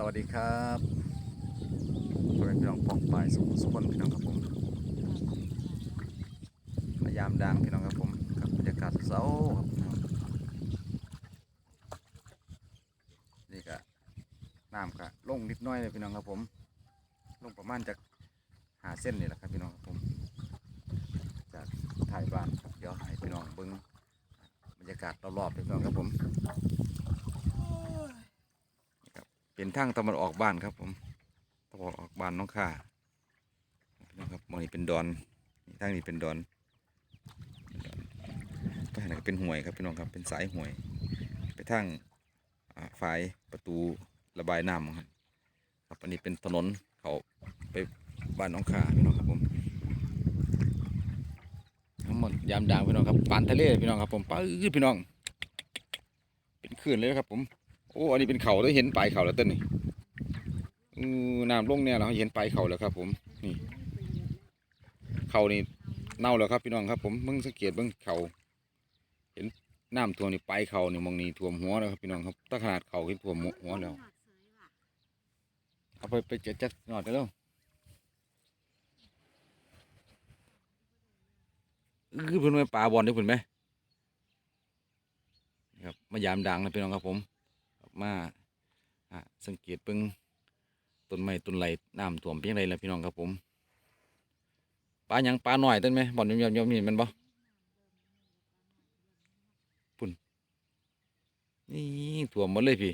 สวัสดีครับพ่อแม่พี่น้องปองปลายสุขสุขคนพี่น้องครับผมมายามดังพี่น้องครับผมกับบรรยากาศเสาร์ครับพี่น้องนี่ก็น้ำก็ลงนิดน้อยเลยพี่น้องครับผม ลงประมาณจากหาเส้นนี่แหละครับพี่น้องครับผม จากถ่ายบ้านครับเดี๋ยวให้พี่น้องเบิ้งบรรยากาศรอบๆพี่น้องครับผม เป็นทางตะวันออกบ้านครับผมตะวันออกบ้านน้องข่านะครับมองนี่เป็นดอนนี่ทางนี้เป็นดอนเป็นดอไปทางไหนก็เป็นห่วยครับพี่น้องครับเป็นสายห่วย ไปทางอ่าฝายประตูระบายน้ำครับครับอันนี้เป็นถนนเขาไปบ้านน้องข่าพี่น้องครับผมทั้งหมดยามด่างพี่น้องครับปานทะเลพี่น้องครับผมปื้ดพี่น้อง เป็นคลื่นเลยครับผม อ้อันนี้เป็นเขาได้เห็นปลายเขาแล้วต้นนี่อน้ำลงเนี่ยเราเห็นปลายเขาแล้วครับ ผมนี่เขานี่เน่าแล้วครับพี่น้องครับ ผมมึงสังเกตเบิ่งเขาเห็นน้ำท่วมนี่ปลายเขานี่มองนี่ท่วมหัวแล้วครับพี่น้องครับถ้าขนาดเขาเห็นท่วมหัวแล้วเอาไปไปเจ็ดจัดหน่อดได้แล้วคือเพิ่นไปปลาบอลได้เพิ่นไหมครับมายามดังนะพี่น้องครับผม มาสังเกตเบิ่งต้นไม้ต้นไหลน้ำท่วมเพียงไรแล่ะพี่น้องครับผมปลาหยังปลาหน่อยต้นไหมบ่อนยอมยมนี่มันบ่ปุ่นนี่ท่วมหมดเลยพี่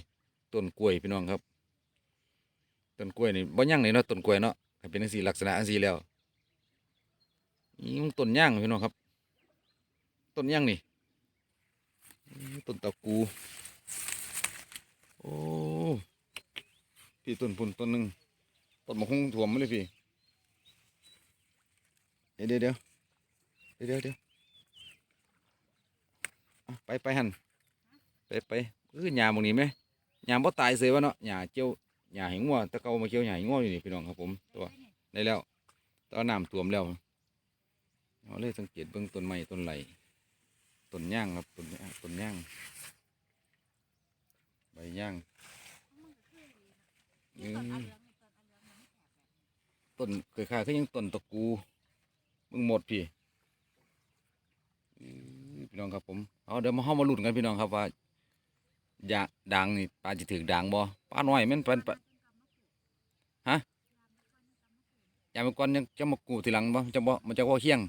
ต้นกล้วยพี่น้องครับต้นกล้วยนี่บ่ยังเลยเนาะต้นกล้วยเนาะเป็นจังซี่ลักษณะจังซี่แล้วนี่มันต้นย่างพี่น้องครับ ต้นย่างนี่นี่ต้นตะกู โอ้พี่ต้นพุ่นต้นหนึ่งต้นมะฮุงถ่วมมาเลยพี่ เดี๋ยวเดี๋ยวเดี๋ยวเดี๋ยวเดี๋ยวไปไปหันไปไปเออหญ้าหมองนี้ไหมหญ้าบ่ตายเสียวะเนาะหญ้าเจียวหญ้าหิงงัวตะเกามาเกี่ยวหญ้าหิงงัวอยู่นี่พี่น้องครับผมตัวได้แล้วตว่าน้ำท่วมแล้วเอาเลยสังเกตเบื้องต้นไม้ต้นไหลต้นย่างครับต้นต้นย่าง ใบย่างอืมต้นเคยขายๆก็ยังต้นตะกูมึงหมดพี่อื้อพี่น้องครับผมเอาเดี๋ยวมาเข้ามาลุ้นกันพี่น้องครับว่ายาดังนี่ปลาจะถึงดังบ่ปลาหน่อยแมันเป็นปลาฮะยามไปก่อนยังจะมากูทีหลังบ่จะบ่มันจะว่าเคียง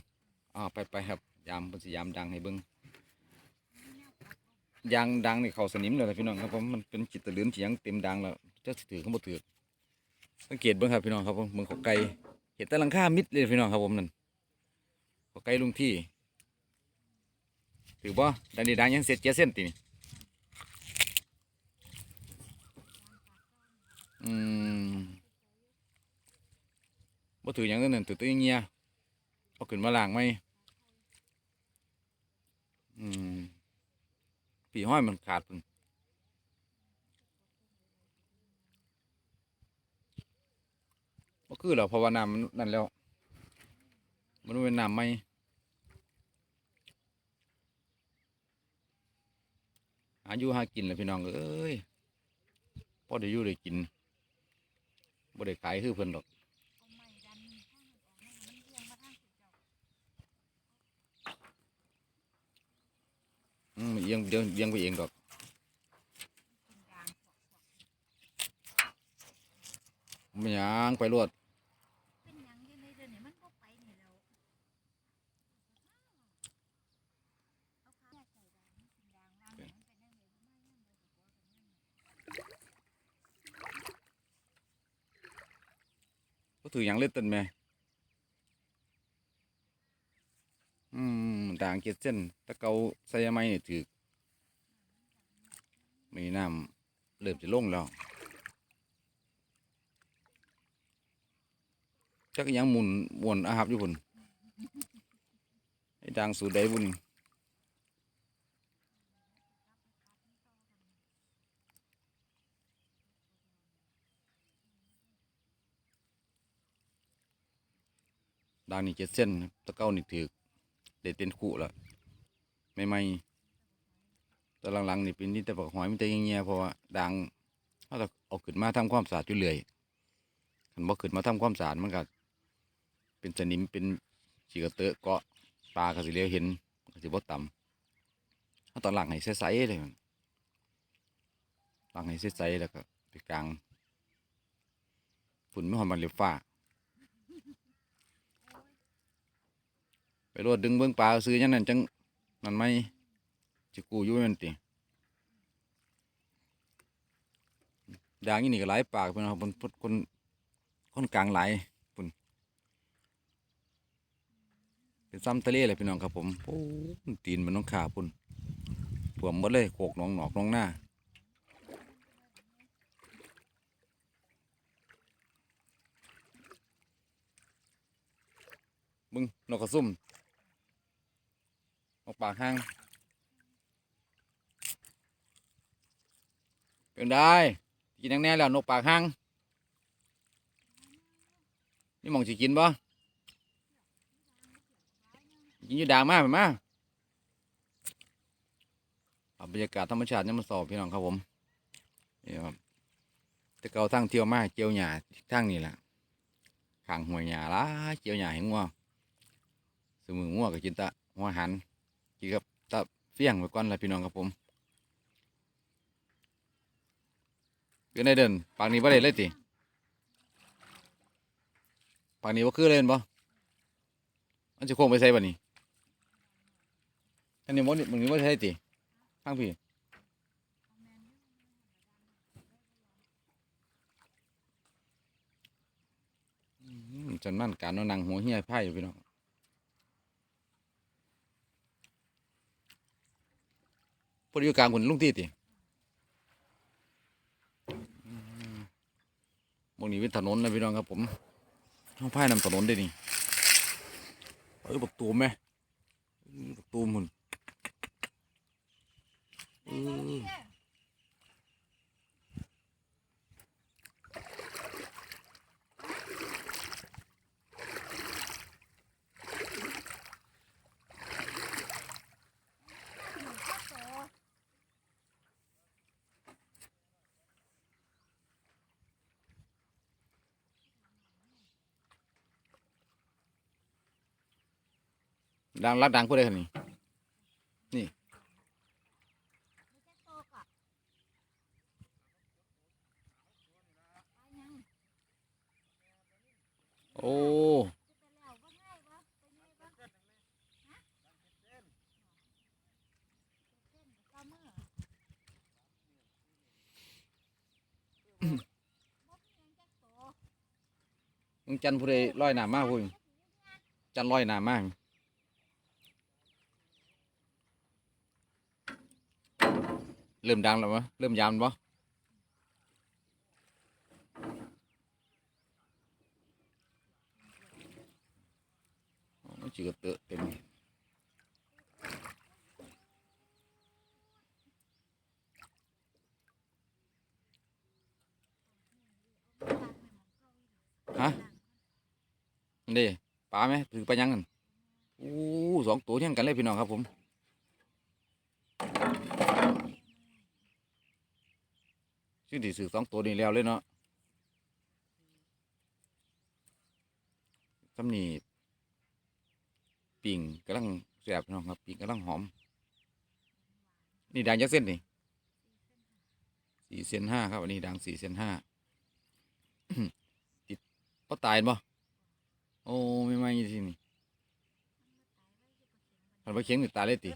อ่าไปไปครับ ยามเป็นสิยามดังให้เบิ่ง ยางดังนี่เขาสนิมเลยพี่น้องครับผมมันเป็นจิตตะลือนเสียงเต็มดังแล้วจะถือเขาบ่ถือสังเกตเบิ่งครับพี่น้องครับผมเมืองเขาไก่เห็นแต่ลังคามิดเลยพี่น้องครับผมนั่นขาไก่ลุงที่ถือบ่ดันดีดังยังเสร็จเจ็ดเส้นตีนี่อืมบ่ถือยังนั่นถือตัวเงี้ยเอาขึ้นมาล้างไหมอืม ปีห้อยมันขาดพึ่งก็คือเราเพราว่ามันนั่นแล้ว มันเป็นน้ำไหมหาอยู่หากินแหละพี่น้องเอ้ยพอได้อยู่ได้กินบ่ได้ขายคือเพิ่นดอก เอียังเดี๋ยวเอียังไปเองดอกไม่หยังไปรวดเป็นหยังอยู่ในเดือนนี้มันก็ไปลวเอาขาใส่ดางเป็ดางวางเนี่ยมันไงก็ถือหยังเล่นต้นแม่อืมด่างเจ็ดเส้นตะเกาใส่ไม้นี่ถือมีน้ำเริ่มจะลงแล้วจักยังหมุนวนอาหับอยู่พุ่นไอ้ด่างสูดใดบุญด่างนี่เจ็ดเส้นตะเกานี่ถือ ได้เต็นคู่แล้วไม่ไม่ๆแต่หลังๆนี่เป็นนี่แต่บอกหอยมันจะเงี้ยเพราะว่าด่างเขาเขาก็เอาขึ้นมาทำความสะอาดอยู่เรื่อยคันบ่ขึ้นมาทำความสะอาดมันก็เป็นสนิมเป็นฉีกเตอะเกาะปลาก็สิเลียวเห็นก็สิบ่ต่ำเขาตอนหลังให้ใสๆเลยหลังให้ใสๆแล้วก็ไปกลางฝุ่นไม่หอมมันเหลียวฟ้า ไปรวดดึงเบื้องปลาซื้อยังนั่นจังนั่นไม่จิกูยู่แมันติด่างนี่นี่ก็หลายปากเป็นคนคนคนคนกลางหลายปุ่นเป็นซ้ำทะเลเลยพี่น้องครับผมโอ้ตีนมันน้องขาปุ่นถ่วมหมดเลยโขกหนองหนอกหนองหน้าบึงนกกระซุ่ม นกปากห้าง เป็นได้กินยังแน่แล้วนกปากห้างนี่มองสิกินบ่กินอยู่ด่างมากไปมาเอาบรรยากาศธรรมชาติเนี่ยมาสอบพี่น้องครับผมนี่ครับแต่เก่าทั้งเที่ยวมากเกี่ยวหญ้าทั้งนี่แหละข้างห้วยหญ้าละเกี่ยวหญ้าให้งัวสมืองัวก็กินตะหัวหัน กินกับตะเฟี้ยงไปก่อนละพี่น้องครับผมเป็นไงเดินปากนี้บ่ได้เลยติปากนี้บ่าคือเล่นบ่มันจะโค้งไปใส่บ่นี่อันนี้บ่นี่มึงนี้บ่าใช่ติทางพี่จนมั่นการเอานั่งหัวเหียไพ่อยู่พี่น้อง พอดีอยู่กลางคนลุงที่ติมองนี้เป็นถนนนะพี่น้องครับผมต้องพายนำถนนได้นี่เอ้ยบักตูมไหมบักตูมหุ่นเออ ดังรักดังพูดได้ขนาดนี้โอ้มึงจันพูดได้ลอยหนามากพูดจันลอยหนามาก เริ่มดังแล้วมะเริ่มยามแล้วบ่อ๋อมันจีกระเตอะเต็มฮะนี่ปลาไหมถือปลายังกันอู้สองตัวเท่งกันเลยพี่น้องครับผม ชื่อที่สื่อสองตัวนี้แล้วเลยเนาะสำนีปิ่งกำลังแสบพี่น้องครับปิ่งกำลังหอม นี่ด่างยักเส้นนี่สี่เซนห้าครับอันนี้ด่างสี่เซนห้าติดเพราะตายบ่โอ้ไม่ไม่ยี่ที่นี่มันไปเคียงติดตายเลยติ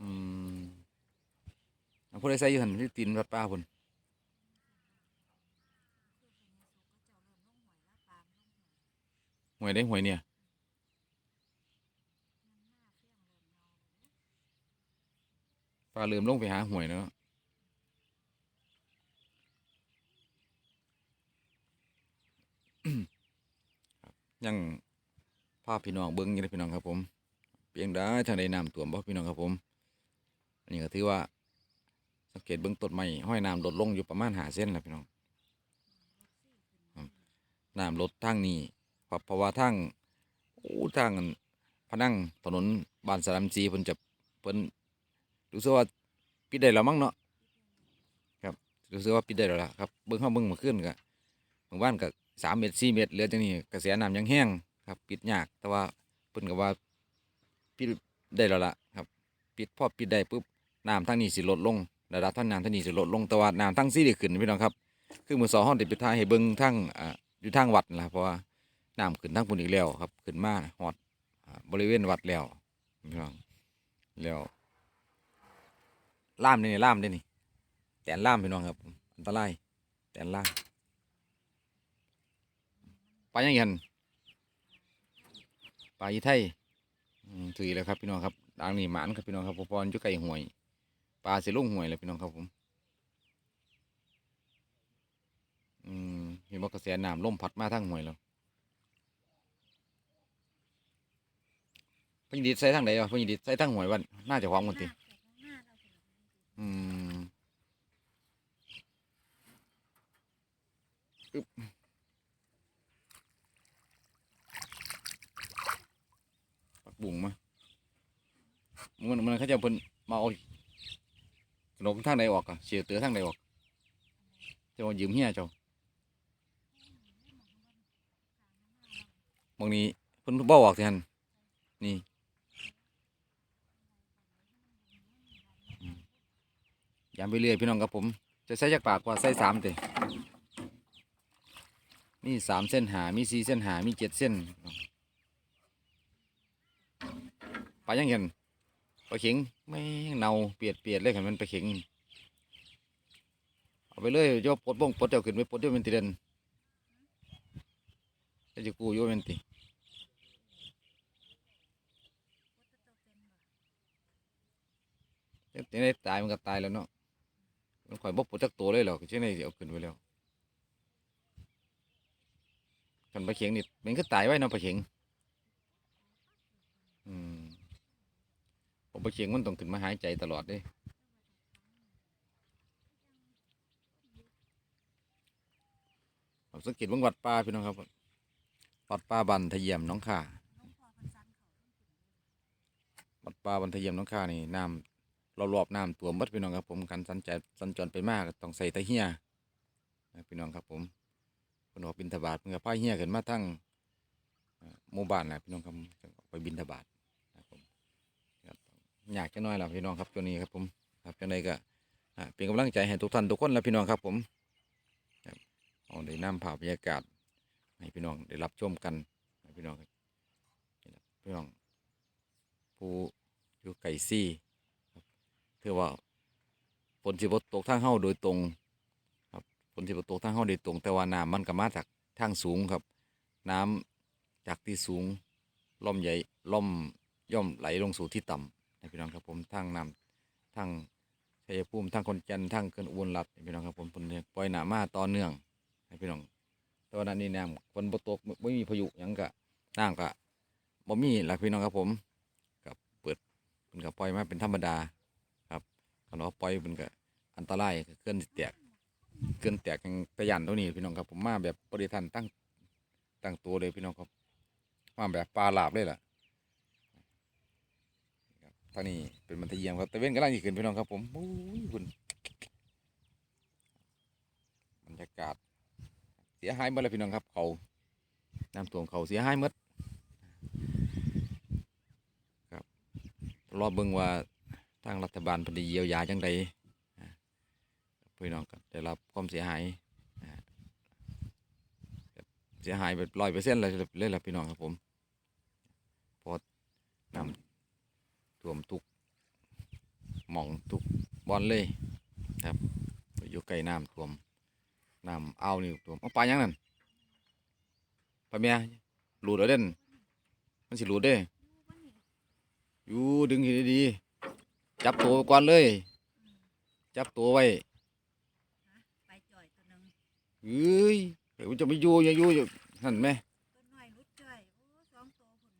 อืม อันผู้ใส่อยู่หันที่ตีนวัดป้าพุ่นหวยได้หวยเนี่ยป้าลืมลงไปหาหวยเนาะยังภาพพี่น้องเบิ้งยู่นะพี่น้องครับผม เพียงได้ทางใดน้ำท่วมบ่พี่น้องครับผม อันนี้ก็ถือว่า สังเกตเบื้องต้นไม้ห้อยน้ำลดลงอยู่ประมาณหาเส้นแหละพี่น้องน้ำลดทางนี้เพราะเพราว่าทางโอ้ทางพนังถนนบ้านสารมจีเพิ่นจะเพิ่นรู้สึกว่าปิดได้แล้วมั้งเนาะครับรู้สึกว่าปิดได้แล้วล่ะครับเบิ้งข้าเบิ้งมาขึ้นกะบางบ้านก็สามเมตรสี่เมตรเหลือจังนี้กระแสน้ำยังแห้งครับปิดยากแต่ว่าเพิ่นก็ว่าปิดได้แล้วล่ะครับ ปิดพอปิดได้ปุ๊บน้ำทั้งนี้สิลดลง ระดับทั้งน้ำทั้งนี้สิลดลงแต่ว่าน้ำทั้งสี่ได้ขึ้นพี่น้องครับ คือมือสองห้องเด็ดไปทายให้เบิ้งทั้งอ่าอยู่ทางวัดนะเพราะว่าน้ำขึ้นทั้งปุ่นอีกแล้วครับ ขึ้นมาหอดบริเวณวัดแล้วพี่น้องแล้วล่ามนี่นี่ล่ามนี่นี่แตนล่ามพี่น้องครับอันตรายแตนล่ามปลายังไงปลาอีไทยถือแล้วครับพี่น้องครับดังนี้หมานครับพี่น้องครับพอพรอยู่ไก่ห่วย ปลาสิลงห่วยเลยพี่น้องครับผม อืมเห็นว่ากระแสน้ำล่มพัดมาทั้งห่วยแล้วเพิ่งดีดใส่ทางไหนวะเพิ่งดีดใส่ทางห่วยวันน่าจะความกันติอืมอึ๊บปักบุ่งมามันมันเขาจะเพิ่นมาเอา ขนมทางใดออกอะเสียเตือทางใดออกเจะมายืมเฮียเจ้าบางนี้เพิ่นบ่ออกสิฮันนี่ยามไปเรื่อยพี่น้องครับผม จะใส่จากปากกว่าใส่สามเตมีสามเส้นหา มีสี่เส้นหา มีเจ็ดเส้น ไปยังเห็น ปลาเข็งไม่เนาเปียดเปียดเลยขันมันปลาเข็งเอาไปเลยโยบปดบ้งปดเจ้าขึ้นไปปดเดี๋ยมันติเดนจะจะกูโยมันติเดี๋ยวได้ตายมันก็ตายแล้วเนาะมันข่อยบ่ปดจักตัวเลยหรอกเช่นนี้เอาขึ้นไปแล้วกันปลาเข็งนี่มันก็ตายไว้เนาะปลาเข็งอืม ผมปลาเข็งมันต้องขึ้นมาหายใจตลอดเด้ผมสังเกตเบางวัดป่าพี่น้องครับวัดป่าบันทะเยียมน้องข่าวัดป่าบันทะเยียมน้องข่านี่น้ำรอบๆน้ำตัวมัดพี่น้องครับผมการสัญจรสัญจรไปมากต้องใส่ตะเฮียนพี่น้องครับผมคนออกบินทบาทเพื่อพาเฮียขึ้นมาทั้งหมู่บ้านแหละพี่น้องครับไปบินทบาทนะครับผมครับ อยากจะน้อยแล้วพี่น้องครับตัวนี้ครับผมครับจังใดก็เป็นกำลังใจให้ทุกท่านทุกคนแล้วพี่น้องครับผมครับเอาได้นำภาพบรรยากาศให้พี่น้องได้รับชมกันพี่น้องครับพี่น้องผู้อยู่ไก่ซี่คือว่าฝนสิบตกทางเฮาโดยตรงครับฝนสิบตกทางเฮาโดยตรง แต่ว่าน้ำมันก็มาจากทางสูงครับ น้ำจากที่สูงล่มใหญ่ล่มย่อมไหลลงสู่ที่ต่ำ นะพี่น้องครับผมทางน้ำทางชัยภูมิทางคนจันทร์ทางเกินอุบลรัฐนะพี่น้องครับผมเพิ่นปล่อยหน้ำมาต่อเนื่องนะพี่น้องแตอนนั้นนี่น้ำฝนบ่ตกไม่มีพายุหยังกะน้ำกะบ่มีหลักพี่น้องครับผมกับเปิดเพิ่นก็ปล่อยมาเป็นธรรมดาคันเอาปล่อยมันก็อันตรายเคลื่อนแตกเคลื่อนแตกยังกระยันเท่านี้พี่น้องครับผมมาแบบบริทันตั้งตั้งตัวเลยพี่น้องครับมาแบบปลาหลาบเลยล่ะ ทางนี้เป็นมันทะเยียมครับแต่เว้นกำลังอีกขึ้นพี่น้องครับผมโอ้ยคุณบรรยากาศ เสียหายหมดเลยพี่น้องครับ เขาน้ำท่วมเขาเสียหายหมดครับรอเบิ่งว่าทางรัฐบาลเพนได้เยียวยาจังใดพี่น้องก็ได้รับความเสียหายเสียหายไปร้อยเปอร์เซ็นต์เลยเลยล่ะพี่น้องครับผมพอน้ำ ท่วมทุกหม่องทุกบอนเลยครับอยู่ใกล้น้ำท่วมน้ำเอาวนี่ท่วมเอาปลายังนั่นปลาเมียหลุดแล้วเด่นมันสิหลุดเด้อยู่ดึงให้ดีๆจับตัวก่อนเลย จับตัวไว้ไปจ่อยตัวหนึงเอ้ยเดี๋ยวมันจะไม่อยู่อย่าอยู่อยู่นั่นไหม ตัวน้อยรุดจ่อยโอ้สองตัวพุ่น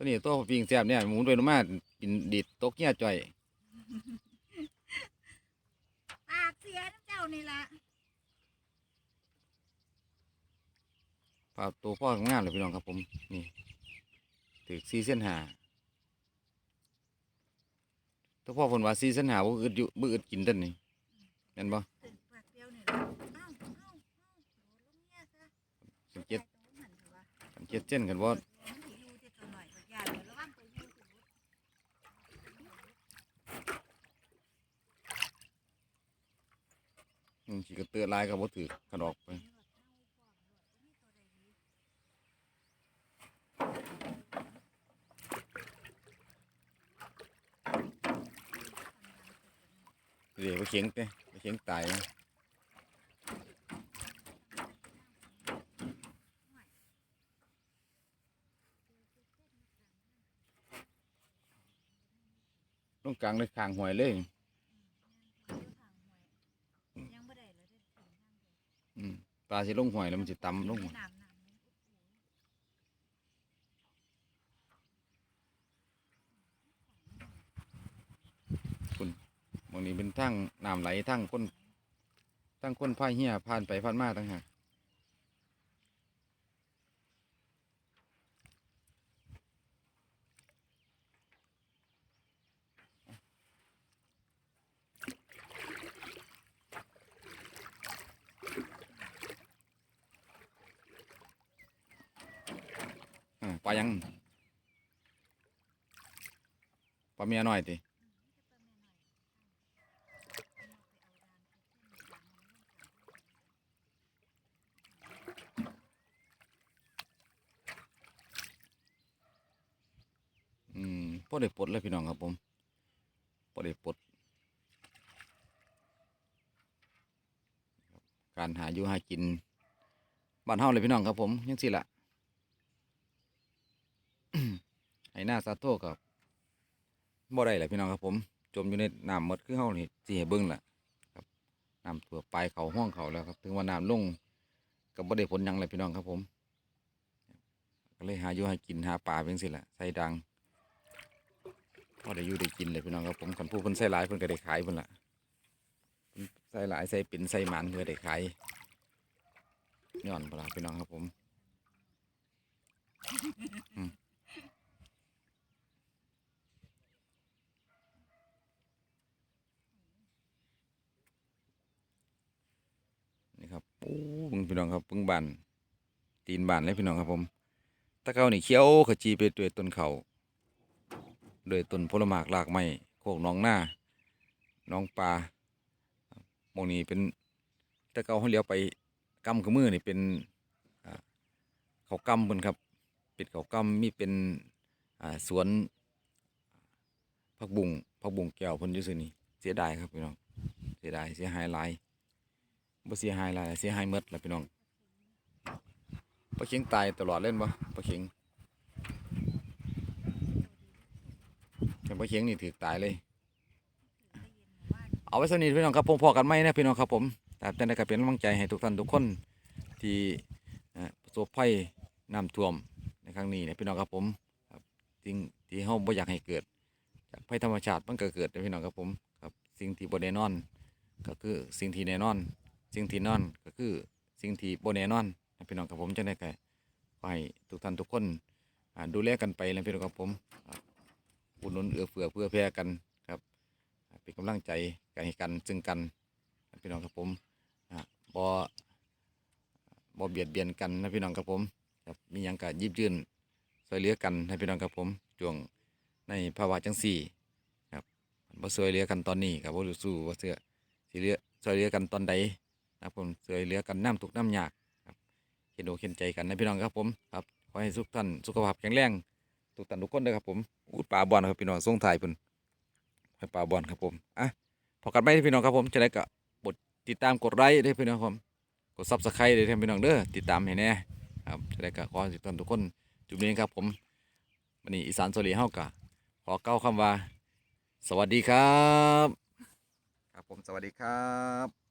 ตอนนี้ตัวปิงแซ่บเนี่ยหมุนไปลงมากินดิดตกเงี้ยจ่อยปากเสียน้ำเจ้านี่ละพาตัวพ่องามเลยพี่น้องครับผมนี่ถือสี่เส้นหาถ้าพ่อเพิ่นว่าสี่เส้นหาบ่อึดอยู่บ่อึดกินเด้นนี่แม่นบ่ตื่นปากเดียวนี่ล่ะอ้าวอ้าวอ้าวโดนลงเนี่ยซะสังเกตตรงนั้นเถอะวะสังเกตเส้นกันบ่มันสิอยู่แต่ตัวหน่อยบักอย่างเดี๋ยวระวังตัวอยู่สิลูก อืมสิกระเตือลายก็บ่ถือขันออกร้อมโดบ่มีตัวใดดีเดี๋ยวไปเข็งเต้ไปเข็งตายนะตรงกลางเลยขางหวยเลย อยู่ทางห้วยยังบ่ได้เลยเด้อถึงทางเดียว อืมปลาสิลงหวยแล้วมันจะต่ำลงหวยน้ำน้ำมันโอ้โหบางนี้เป็นทั้งน้ำไหลทั้งคนทั้งคนพายเหี้ยผ่านไปผ่านมาตั้งหาก ลายังปลาเมียหน้อยติอืมพอได้ปลดแล้วพี่น้องครับผมพอได้ปลดการหาอยู่หากินบ้านเฮาเลยพี่น้องครับผมยังสิละไอ้หน้าซาโต้กับบ่ได้แหละพี่น้องครับผม จมอยู่ในน้ำหมดคือเฮานี่สิให้เบิ่งล่ะครับน้ำตัวปลายเขาห้องเขาแล้วครับ ถึงว่าน้ำลงก็บ่ได้ผลยังเลยพี่น้องครับผมก็เลยหาอยู่หากินหาปลาเป็นสิละใส่ดังพอได้อยู่ได้กินเลยพี่น้องครับผมคันผู้เพิ่นใส่หลายเพิ่นก็ได้ขายเพิ่นละเพิ่นใส่หลายใส่เป็นใส่หมันเพื่อได้ขายย้อนปลาพี่น้องครับผม อืมนี่ครับโอ้เบิ่งพี่น้องครับบิ่งบานตีนบานเลยพี่น้องครับผมตะเกานี่เขี้ยวขจีไปด้วยต้นเขาโดยต้นผลหมากรากไม้โคกหน้องหน้าหน้องปลาหมองนี้เป็นต่เกาเขาเลี้ยวไปกำกับมือนี่เป็นเขากำเพิ่นครับเป็นเขากำมีเป็นสวนผักบุ้งผักบุ้งแก้วเพิ่นอยู่ซื่อนี่เสียดายครับพี่น้องเสียดายเสียหายหลาย บ่เสียหายหลายเสียหายหมดล่ะพี่น้องปลาเข็งตายตลอดเล่นบ่ปลาเข็งเป็นปลาเข็งนี่ถือตายเลย เอาไว้สนิทพี่น้องครับผมพอกันไหมนะพี่น้องครับผมแต่แต่ในก็เป็นกำลังใจให้ทุกท่านทุกคนที่อ่อประสบภัยน้ำท่วมในครั้งนี้นะพี่น้องครับผมสิ่งที่เฮาบ่อยากให้เกิด จากภัยธรรมชาติมันก็เกิดนะพี่น้องครับผมครับสิ่งที่บ่แน่นอน ก็คือสิ่งที่แน่นอน สิ่งที่นอนก็คือสิ่งที่บ่แน่นอนนะพี่น้องครับผมจังได๋ก็ขอให้ทุกท่านทุกคนดูแลกันไปนะพี่น้องครับผมอุดหนุนเอื้อเฟื้อเพื่อแผ่กันเป็นกำลังใจกันให้กันซึ่งกันนะพี่น้องครับผมบ่บ่เบียดเบียนกันนะพี่น้องครับผมครับมีหยังก็หยิบยื่นช่วยเหลือกันนะพี่น้องครับผมช่วงในภาวะจังสี่ครับบ่ช่วยเหลือกันตอนนี้ครับบ่รู้สู้ว่าเสื้อสิเหลือช่วยเหลือกันตอนใด นะครับผมช่วยเหลือกันน้ำทุกน้ำยากครับเห็นอกเห็นใจกันนะพี่น้องครับผมครับขอให้ทุกท่านสุขภาพแข็งแรงทุกท่านทุกคนเลยครับผมอูดปลาบอลครับพี่น้องส่งถ่ายเพิ่นให้ปลาบอลครับผมอะพอกันไหมพี่น้องครับผมจะได้ก็กดติดตามกดไลค์ได้พี่น้องครับผมกดซับสไครต์ได้ท่านพี่น้องเด้อติดตามให้แน่ครับจะได้ก็ขอให้ทุกท่านทุกคนจุดนี้ครับผมวันนี้อีสานโซลีเฮากะขอเก้าคำว่า สวัสดีครับ ครับผมสวัสดีครับ